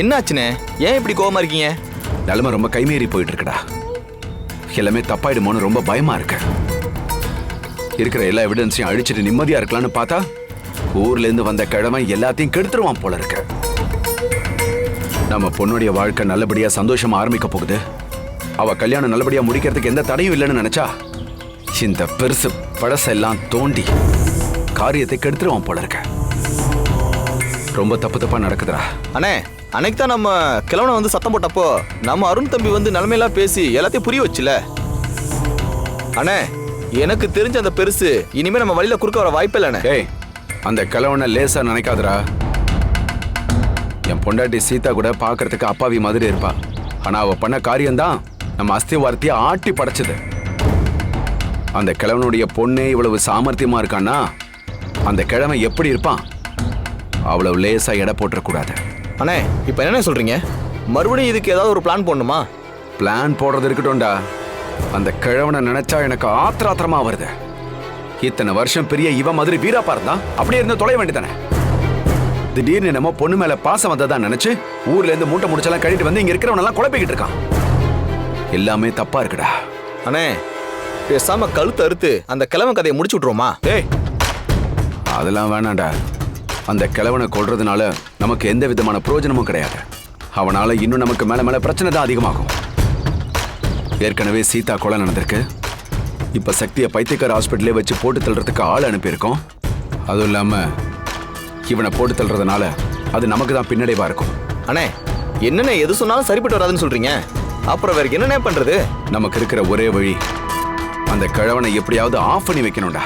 என்னாச்சுண்ணே ஏன் இப்படி கோவமா இருக்கீங்க? நிலைமை ரொம்ப கைமீறி போயிட்டு இருக்குடா எல்லாமே தப்பாயிடுமோன்னு ரொம்ப பயமா இருக்கு. இருக்கிற எல்லா எவிடன்ஸையும் அழிச்சிட்டு நிம்மதியா இருக்கலாம்னு பார்த்தா ஊர்ல இருந்து வந்த கிழமை எல்லாத்தையும் கெடுத்துருவான் போல இருக்கு. நம்ம பொண்ணுடைய வாழ்க்கை நல்லபடியா சந்தோஷமா ஆரம்பிக்க போகுது. அவ கல்யாணம் நல்லபடியா முடிக்கிறதுக்கு எந்த தடையும் இல்லைன்னு நினைச்சா இந்த பெருசு பழசெல்லாம் தோண்டி காரியத்தை கெடுத்துருவான் போல இருக்க. ரொம்ப தப்பு தப்பா நடக்குதுடா. அண்ணே அன்னைக்கு தான் நம்ம கிழவனை வந்து சத்தம் போட்டப்போ நம்ம அருண் தம்பி வந்து நிலைமையெல்லாம் பேசி எல்லாத்தையும் புரிய வச்சுல. அண்ணே எனக்கு தெரிஞ்ச அந்த பெருசு இனிமே நம்ம வழியில குறுக்க வர வாய்ப்பே இல்லைண்ணே ஏய் அந்த கிழவனை லேசா நினைக்காதடா. என் பொண்டாட்டி சீதா கூட பார்க்கறதுக்கு அப்பாவி மாதிரி இருப்பா. ஆனா அவ பண்ண காரியம்தான் நம்ம அஸ்திவாரத்தைய ஆட்டி படைச்சது. அந்த கிழவனுடைய பொண்ணே இவ்வளவு சாமர்த்தியமா இருக்கான்னா அந்த கிழவன் எப்படி இருப்பான்? அவ்வளவு லேசா எடை போட்டுறக்கூடாது. அண்ணே இப்போ என்ன சொல்றீங்க? மறுபடியும் இதுக்கு ஏதாவது ஒரு பிளான் போடணுமா? பிளான் போடுறது இருக்கட்டும்டா. அந்த கிழவனை நினைச்சா எனக்கு ஆத்திர ஆத்திரமா வருது. இத்தனை வருஷம் பெரிய இவ மாதிரி வீராப்பா இருந்தா அப்படியே இருந்து தொலைய வேண்டியதானே? திடீர்னு என்னமோ பொண்ணு மேல பாசம் வந்ததா நினைச்சு ஊர்ல இருந்து மூட்டை முடிச்செல்லாம் கழிட்டு வந்து இங்க இருக்கிறவனெல்லாம் குழப்பிக்கிட்டு இருக்கான். எல்லாமே தப்பா இருக்குடா. அண்ணே பேசாம கழுத்து அறுத்து அந்த கிழவன் கதையை முடிச்சு விட்ருவோமா ஏய் அதெல்லாம் வேணாம்டா. அந்த கிழவனை கொல்றதுனால நமக்கு எந்த விதமான பிரயோஜனமும் கிடையாது. அவனால இன்னும் நமக்கு மேல மேல பிரச்சனை தான் அதிகமாகும். ஏற்கனவே சீதா கொலை நடந்திருக்கு. இப்ப சக்தியை பைத்தியக்கார ஹாஸ்பிட்டலே வச்சு போட்டு தள்ளுறதுக்கு ஆள் அனுப்பியிருக்கோம். அதுவும் இல்லாம இவனை போட்டு தள்ளுறதுனால அது நமக்கு தான் பின்னடைவா இருக்கும். அண்ணே என்னண்ணே எது சொன்னாலும் சரிப்பட்டு வராதுன்னு சொல்றீங்க? அப்புறம் வேற என்னண்ணே பண்றது? நமக்கு இருக்கிற ஒரே வழி அந்த கிழவனை எப்படியாவது ஆஃப் பண்ணி வைக்கணும்டா.